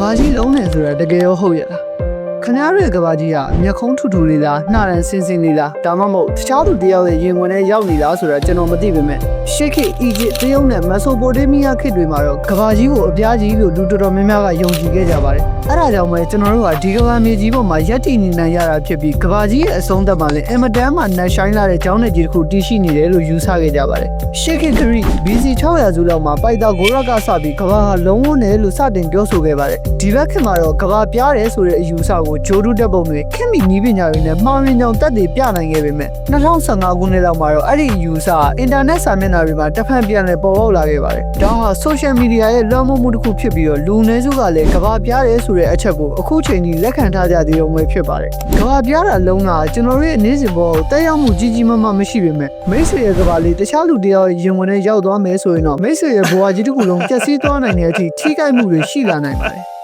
ဘာကြီးလုံးနေဆိုတာတကယ်ရောဟုတ်ရဲ့လား ခင်ဗျားတို့ရဲ့ကဘာကြီးကမျက်ခုံးထူထူလေးလားနှာရန်စင်းစင်းလေးလားဒါမှမဟုတ်တခြားသူတယောက်ရဲ့ရင်ဝင်ထဲရောက်နေလားဆိုတာကျွန်တော်မသိပေမဲ့ရှေ့ခေတ်အီဂျစ်တရုတ်နဲ့မက်ဆိုပိုတေးမီးယားခေတ်တွေမှာတော့ကဘာကြီးကိုအပြားကြီးလို့လူတော်တော်များများကယုံကြည်ခဲ့ကြပါတယ်အဲ့ဒါကြောင့်ပဲကျွန်တော်တို့ကဒီကဘာမြေကြီးပေါ်မှာရက်တည်နေနိုင်ရတာဖြစ်ပြီးကဘာကြီးရဲ့အဆုံးသက်မှာလည်းအင်မတန်မှနက်ရှိုင်းလာတဲ့ကျောင်းနယ်ကြီးတစ်ခုတည်ရှိနေတယ်လို့ယူဆခဲ့ကြပါတယ်ရှေ့ခေတ်3 BC 600စုလောက်မှာပိုက်တာဂိုရကစပြီးကဘာဟာလုံးဝနဲ့လို့စတင်ပြောဆိုခဲ့ပါတယ်ဒီဘက်ခေတ်မှာတော့ကဘာပြားတယ်ဆိုတဲ့အယူဆကိုဂျိုဒူတက်ပုံတွေခင်မီနီးပညာတွေနဲ့မှားရင်းကြောင်တက်တည်ပြနိုင်ခဲ့ပေမဲ့2015ခုနှစ်လောက်မှာတော့အဲ့ဒီအယူဆကအင်တာနက်စာမျက်နှာတွေမှာတစ်ဖက်ပြန်လည်ပေါ်ပေါက်လာခဲ့ပါတယ်ဒါဟာ social media ရဲ့လွှမ်းမိုးမှုတစ်ခုဖြစ်ပြီးတော့လူနည်းစုကလည်းကဘာပြားတယ်ဆိုတဲ့အချက်ကိုအခုချိန်ကြီးလက်ခံထားကြသေးတော့မှဖြစ်ပါတယ်ကဘာပြားတာလုံးကကျွန်တော်တို့ရဲ့နေ့စဉ်ဘဝကိုတက်ရောက်မှုကြီးကြီးမားမားမရှိပေမဲ့မိတ်ဆွေရဲ့ကဘာလေးတခြားလူတယောက်ရင်ဝင်နဲ့ရောက်သွားမယ်ဆိုရင်တော့မိတ်ဆွေရဲ့ဘဝကြီးတစ်ခုလုံးပျက်စီးသွားနိုင်တဲ့အထိထိခိုက်မှုတွေရှိလာနိုင်ပါတယ်